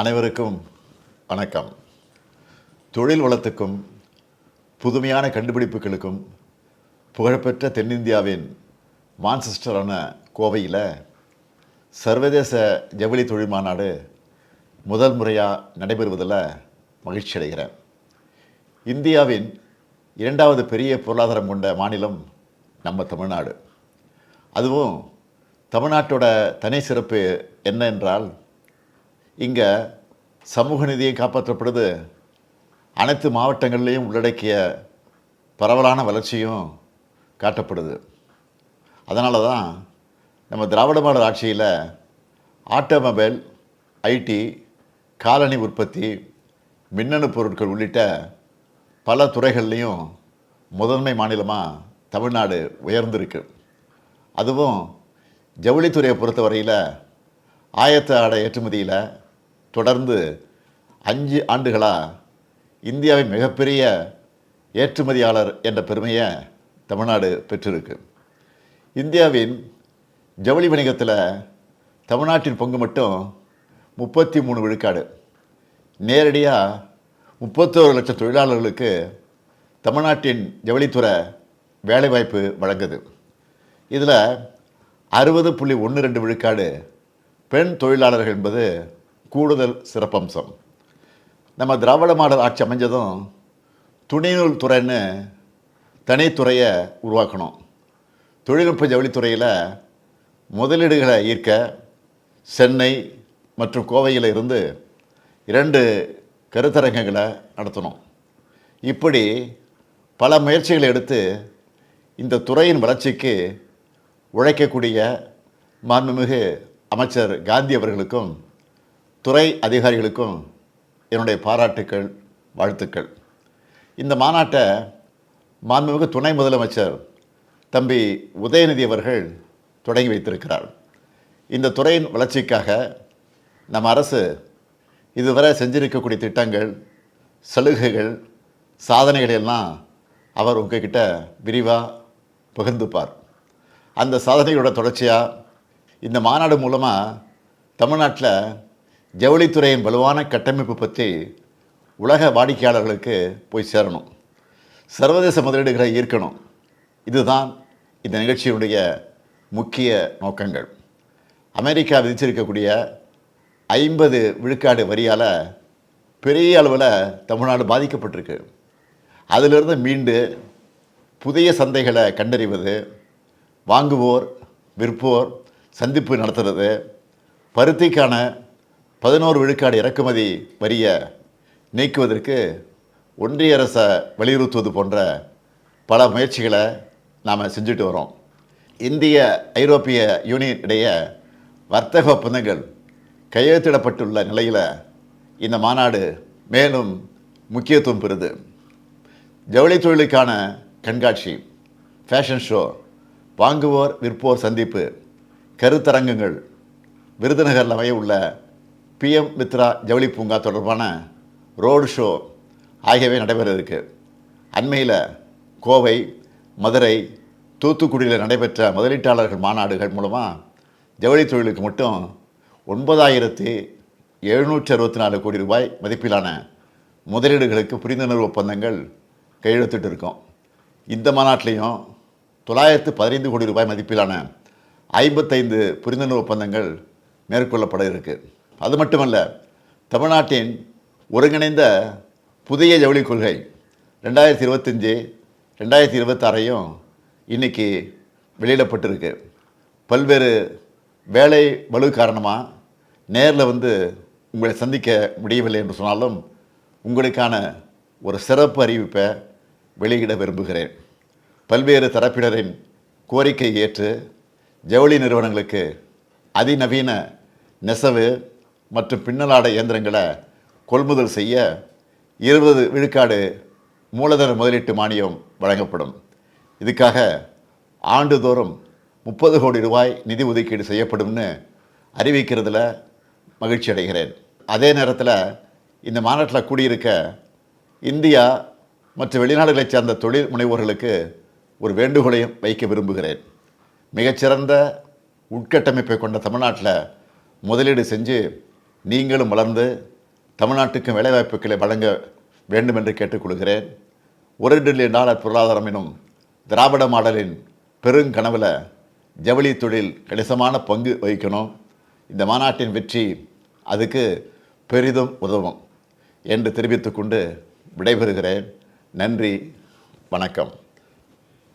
அனைவருக்கும் வணக்கம். தொழில் வளத்துக்கும் புதுமையான கண்டுபிடிப்புகளுக்கும் புகழ்பெற்ற தென்னிந்தியாவின் மான்செஸ்டரான கோவையில் சர்வதேச ஜவுளி தொழில் மாநாடு முதல் முறையாக நடைபெறுவதில் மகிழ்ச்சி அடைகிறேன். இந்தியாவின் இரண்டாவது பெரிய பொருளாதாரம் கொண்ட மாநிலம் நம்ம தமிழ்நாடு. அதுவும் தமிழ்நாட்டோட தனி சிறப்பு என்ன என்றால் இங்கே சமூக நிதியை காப்பாற்றப்படுது. அனைத்து மாவட்டங்கள்லேயும் உள்ளடக்கிய பரவலான வளர்ச்சியும் காட்டப்படுது. அதனால தான் நம்ம திராவிட மாடல் ஆட்சியில் ஆட்டோமொபைல் ஐடி காலணி உற்பத்தி மின்னணு பொருட்கள் உள்ளிட்ட பல துறைகள்லேயும் முதன்மை மாநிலமாக தமிழ்நாடு உயர்ந்திருக்கு. அதுவும் ஜவுளித்துறையை பொறுத்தவரையில் ஆயத்த ஆடை ஏற்றுமதியில் தொடர்ந்து அஞ்சு ஆண்டுகளாக இந்தியாவின் மிகப்பெரிய ஏற்றுமதியாளர் என்ற பெருமையை தமிழ்நாடு பெற்றிருக்கு. இந்தியாவின் ஜவுளி வணிகத்தில் தமிழ்நாட்டின் பங்கு மட்டும் முப்பத்தி மூணு விழுக்காடு. நேரடியாக முப்பத்தோரு லட்சம் தொழிலாளர்களுக்கு தமிழ்நாட்டின் ஜவுளித்துறை வேலைவாய்ப்பு வழங்குது. இதில் அறுபது புள்ளி ஒன்று ரெண்டு விழுக்காடு பெண் தொழிலாளர்கள் என்பது கூடுதல் சிறப்பம்சம். நம்ம திராவிட மாடல் ஆட்சி அமைஞ்சதும் துணைநூல் துறைன்னு தனித்துறையை உருவாக்கணும். தொழில்நுட்ப ஜவுளித்துறையில் முதலீடுகளை ஈர்க்க சென்னை மற்றும் கோவையில் இருந்து இரண்டு கருத்தரங்கங்களை நடத்தணும். இப்படி பல முயற்சிகளை எடுத்து இந்த துறையின் வளர்ச்சிக்கு உழைக்கக்கூடிய மாண்புமிகு அமைச்சர் காந்தி அவர்களுக்கும் துறை அதிகாரிகளுக்கும் என்னுடைய பாராட்டுக்கள் வாழ்த்துக்கள். இந்த மாநாட்டை மாண்புமிகு துணை முதலமைச்சர் தம்பி உதயநிதி அவர்கள் தொடங்கி வைத்திருக்கிறார். இந்த துறையின் வளர்ச்சிக்காக நம்ம அரசு இதுவரை செஞ்சிருக்கக்கூடிய திட்டங்கள் சலுகைகள் சாதனைகள் எல்லாம் அவர் உங்ககிட்ட விரிவாக பகிர்ந்துப்பார். அந்த சாதனைகளோட தொடர்ச்சியாக இந்த மாநாடு மூலமாக தமிழ்நாட்டில் ஜவுளித்துறையின் வலுவான கட்டமைப்பு பற்றி உலக வாடிக்கையாளர்களுக்கு போய் சேரணும். சர்வதேச முதலீடுகளை ஈர்க்கணும். இதுதான் இந்த நிகழ்ச்சியினுடைய முக்கிய நோக்கங்கள். அமெரிக்கா விதிச்சிருக்கக்கூடிய ஐம்பது விழுக்காடு வரியால் பெரிய அளவில் தமிழ்நாடு பாதிக்கப்பட்டிருக்கு. அதிலிருந்து மீண்டு புதிய சந்தைகளை கண்டறிவது வாங்குவோர் விற்போர் சந்திப்பு நடத்துறது பருத்திக்கான பதினோரு விழுக்காடு இறக்குமதி வரியை நீக்குவதற்கு ஒன்றிய அரசை வலியுறுத்துவது போன்ற பல முயற்சிகளை நாம் செஞ்சுட்டு வரோம். இந்திய ஐரோப்பிய யூனியன் இடையே வர்த்தக ஒப்பந்தங்கள் கையெழுத்திடப்பட்டுள்ள நிலையில் இந்த மாநாடு மேலும் முக்கியத்துவம் பெறுது. ஜவுளி தொழிலுக்கான கண்காட்சி ஃபேஷன் ஷோ வாங்குவோர் விற்போர் சந்திப்பு கருத்தரங்குகள் விருதுநகரில் அமைய உள்ள பிஎம் மித்ரா ஜவுளி பூங்கா தொடர்பான ரோடு ஷோ ஆகியவை நடைபெற இருக்கு. அண்மையில் கோவை மதுரை தூத்துக்குடியில் நடைபெற்ற முதலீட்டாளர்கள் மாநாடுகள் மூலமாக ஜவுளி தொழிலுக்கு மட்டும் ஒன்பதாயிரத்தி எழுநூற்றி அறுபத்தி நாலு கோடி ரூபாய் மதிப்பிலான முதலீடுகளுக்கு புரிந்துணர்வு ஒப்பந்தங்கள் கையெழுத்திட்டு இருக்கோம். இந்த மாநாட்டிலையும் தொள்ளாயிரத்து பதினைந்து கோடி ரூபாய் மதிப்பிலான ஐம்பத்தைந்து புரிந்துணர்வு ஒப்பந்தங்கள் மேற்கொள்ளப்பட இருக்குது அது மட்டுமல்ல தமிழ்நாட்டின் ஒருங்கிணைந்த புதிய ஜவுளி கொள்கை ரெண்டாயிரத்தி இருபத்தஞ்சி ரெண்டாயிரத்தி இருபத்தாறையும் இன்னைக்கு வெளியிடப்பட்டிருக்கு. பல்வேறு வேலை வலு காரணமாக நேரில் வந்து உங்களை சந்திக்க முடியவில்லை என்று சொன்னாலும் உங்களுக்கான ஒரு சிறப்பு அறிவிப்பை வெளியிட விரும்புகிறேன். பல்வேறு தரப்பினரின் கோரிக்கை ஏற்று ஜவுளி நிறுவனங்களுக்கு அதிநவீன நெசவு மற்றும் பின்னலாடை இயந்திரங்களை கொள்முதல் செய்ய இருபது விழுக்காடு மூலதன முதலீட்டு மானியம் வழங்கப்படும். இதுக்காக ஆண்டுதோறும் முப்பது கோடி ரூபாய் நிதி ஒதுக்கீடு செய்யப்படும்னு அறிவிக்கிறதுல மகிழ்ச்சி அடைகிறேன். அதே நேரத்தில் இந்த மாநாட்டில் கூடியிருக்க இந்தியா மற்ற வெளிநாடுகளைச் சேர்ந்த தொழில் முனைவோர்களுக்கு ஒரு வேண்டுகோளையும் வைக்க விரும்புகிறேன். மிகச்சிறந்த உட்கட்டமைப்பை கொண்ட தமிழ்நாட்டில் முதலீடு செஞ்சு நீங்களும் வளர்ந்து தமிழ்நாட்டுக்கும் வேலைவாய்ப்புகளை வழங்க வேண்டும் என்று கேட்டுக்கொள்கிறேன். ஒரு டில்லியன் டாலர் பொருளாதாரம் எனும் திராவிட மாடலின் பெருங்கனவில் ஜவுளி தொழில் கணிசமான பங்கு வகிக்கணும். இந்த மாநாட்டின் வெற்றி அதுக்கு பெரிதும் உதவும் என்று தெரிவித்துக்கொண்டு விடைபெறுகிறேன். நன்றி வணக்கம்.